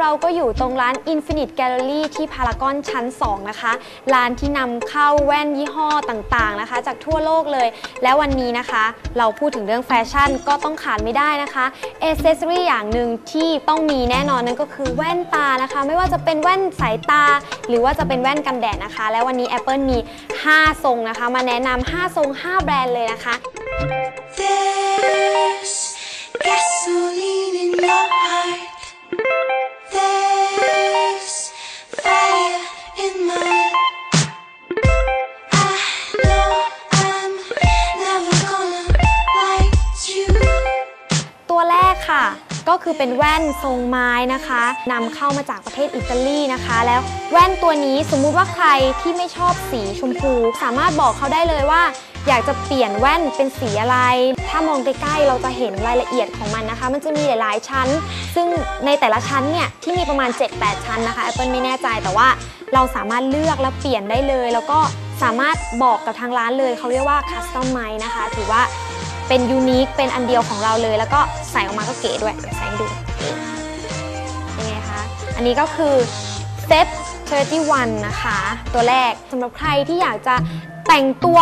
เราก็อยู่ตรงร้าน Infinite Gallery ที่พารากอนชั้น 2 นะคะ ร้านที่นำเข้าแว่นยี่ห้อต่างๆนะคะ จากทั่วโลกเลย และวันนี้นะคะ เราพูดถึงเรื่องแฟชั่นก็ต้องขาดไม่ได้นะคะเอเซสซอรี่อย่างหนึ่งที่ต้องมีแน่นอนนั่นก็คือแว่นตานะคะ ไม่ว่าจะเป็นแว่นสายตา หรือว่าจะเป็นแว่นกันแดดนะคะ และวันนี้ Apple มี 5 ทรงนะคะ มาแนะนำ5ทรง 5 แบรนด์เลยนะคะ There's gasoline in your heart. ก็คือเป็นแว่นทรงไม้นะคะนำเข้ามาจากประเทศอิตาลีนะคะ แล้วแว่นตัวนี้สมมุติว่าใครที่ไม่ชอบสีชมพู สามารถบอกเขาได้เลยว่า อยากจะเปลี่ยนแว่นเป็นสีอะไร ถ้ามองใกล้ๆเราจะเห็นรายละเอียดของมันนะคะ มันจะมีหลายๆชั้น ซึ่งในแต่ละชั้นเนี่ยที่มีประมาณ 7-8 ชั้นนะคะ Apple ไม่แน่ใจแต่ว่าเราสามารถเลือกแล้วเปลี่ยนได้เลย แล้วก็สามารถบอกกับทางร้านเลย เขาเรียกว่า custom m i นะคะ ถือว่าเป็นยูนิคเป็นอันเดียวของเราเลย แล้วก็ใส่ออกมาก็เก๋ด้วย ใส่ให้ดูเป็นไงคะ อันนี้ก็คือเซต31 นะคะ ตัวแรกสำหรับใครที่อยากจะแต่งตัว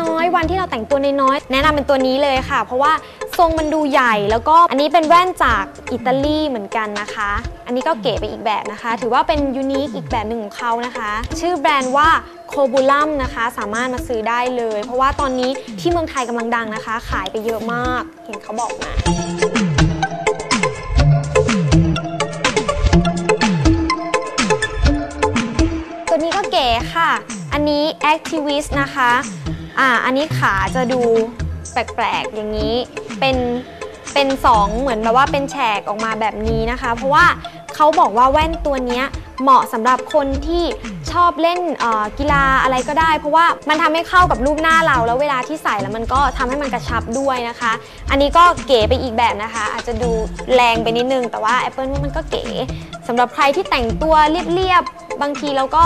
น้อยๆ วันที่เราแต่งตัวน้อยๆ แนะนำเป็นตัวนี้เลยค่ะ เพราะว่าทรงมันดูใหญ่แล้วก็อันนี้เป็นแว่นจากอิตาลีเหมือนกันนะคะ อันนี้ก็เก๋ไปอีกแบบนะคะ ถือว่าเป็นยูนิคอีกแบบหนึ่งของเขานะคะ ชื่อแบรนด์ว่าโคบูลัมนะคะ สามารถมาซื้อได้เลย เพราะว่าตอนนี้ที่เมืองไทยกำลังดังนะคะ ขายไปเยอะมาก เห็นเขาบอกมา ค่ะ อันนี้ Activist นะคะ อ่า อันนี้ขาจะดูแปลกๆ อย่างนี้ เป็น เป็นสองเหมือนแบบว่าเป็นแฉกออกมาแบบนี้นะคะ เพราะว่าเขาบอกว่าแว่นตัวนี้เหมาะสำหรับคนที่ชอบเล่นกีฬาอะไรก็ได้ เพราะว่ามันทำให้เข้ากับรูปหน้าเรา แล้วเวลาที่ใส่แล้วมันก็ทำให้มันกระชับด้วยนะคะ อันนี้ก็เก๋ไปอีกแบบนะคะ อาจจะดูแรงไปนิดนึง แต่ว่า Apple ว่ามันก็เก๋สำหรับใครที่แต่งตัวเรียบๆบางทีเราก็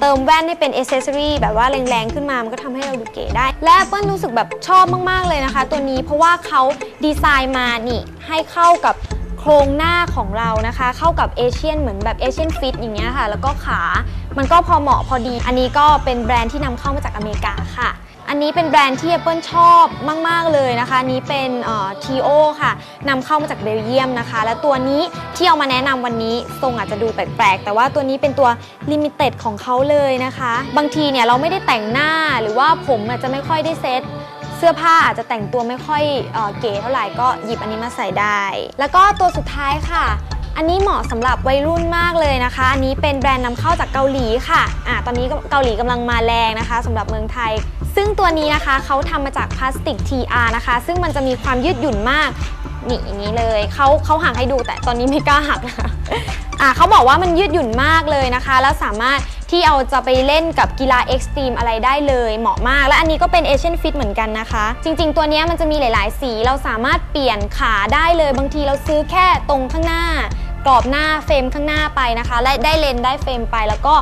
เติมแว่นให้เป็นอเซอรี่แบบว่าแรงๆ ขึ้นมา มันก็ทำให้เราดูเก๋ได้ และเปิ้ลรู้สึกแบบชอบมากๆเลยนะคะ ตัวนี้เพราะว่าเขาดีไซน์มานี่ให้เข้ากับโครงหน้าของเรานะคะ เข้ากับเอเชียนเหมือนแบบเอเชียนฟิตอย่างเงี้ยค่ะ แล้วก็ขา มันก็พอเหมาะพอดี อันนี้ก็เป็นแบรนด์ที่นำเข้ามาจากอเมริกาค่ะ อันนี้เป็นแบรนด์ที่ Apple ชอบมาก ๆ เลยนะคะ นี้เป็นทีโอค่ะนำเข้ามาจากเบลเยียมนะคะ และตัวนี้ที่เอามาแนะนำวันนี้ทรงอาจจะดูแปลก ๆ แต่ว่าตัวนี้เป็นตัวลิมิเต็ดของเขาเลยนะคะ บางทีเนี่ยเราไม่ได้แต่งหน้าหรือว่าผมอาจจะไม่ค่อยได้เซ็ตเสื้อผ้าอาจจะแต่งตัวไม่ค่อยเอเก๋เท่าไหร่ก็หยิบอันนี้มาใส่ได้ แล้วก็ตัวสุดท้ายค่ะอันนี้เหมาะสำหรับวัยรุ่นมากเลยนะคะ อันนี้เป็นแบรนด์นำเข้าจากเกาหลีค่ะอะตอนนี้เกาหลีกำลังมาแรงนะคะสำหรับเมืองไทย ซึ่งตัวนี้นะคะเขาทำมาจากพลาสติก TR นะคะ ซึ่งมันจะมีความยืดหยุ่นมาก นี่อย่างนี้เลยเขาเขาหักให้ดูแต่ตอนนี้ไม่กล้าหักนะคะอะเขาบอกว่ามันยืดหยุ่นมากเลยนะคะ แล้วสามารถที่เอาจะไปเล่นกับกีฬาเอ็กซ์ตรีมอะไรได้เลยเหมาะมาก และอันนี้ก็เป็นเอเชียนฟิตเหมือนกันนะคะ จริง ๆ ตัวนี้มันจะมีหลาย ๆ สีเราสามารถเปลี่ยนขาได้เลย บางทีเราซื้อแค่ตรงข้างหน้า กรอบหน้าเฟรมข้างหน้าไปนะคะ และได้เลนได้เฟรมไป แล้วก็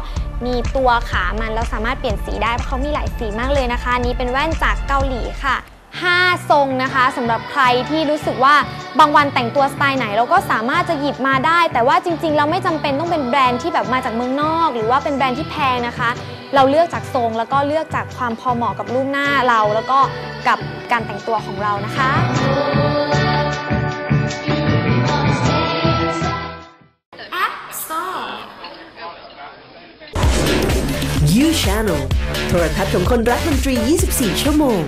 มีตัวขามันเราสามารถเปลี่ยนสีได้เพราะเขามีหลายสีมากเลยนะคะนี้เป็นแว่นจากเกาหลีค่ะ5ทรงนะคะสำหรับใครที่รู้สึกว่าบางวันแต่งตัวสไตล์ไหน เราก็สามารถจะหยิบมาได้ แต่ว่าจริง ๆ เราไม่จำเป็นต้องเป็นแบรนด์ที่แบบมาจากเมืองนอก หรือว่าเป็นแบรนด์ที่แพงนะคะ เราเลือกจากทรงแล้วก็เลือกจากความพอเหมาะกับรูปหน้าเรา แล้วก็กับการแต่งตัวของเรานะคะ You Channel โทรทัศน์ของคนรักดนตรี 24 ชั่วโมง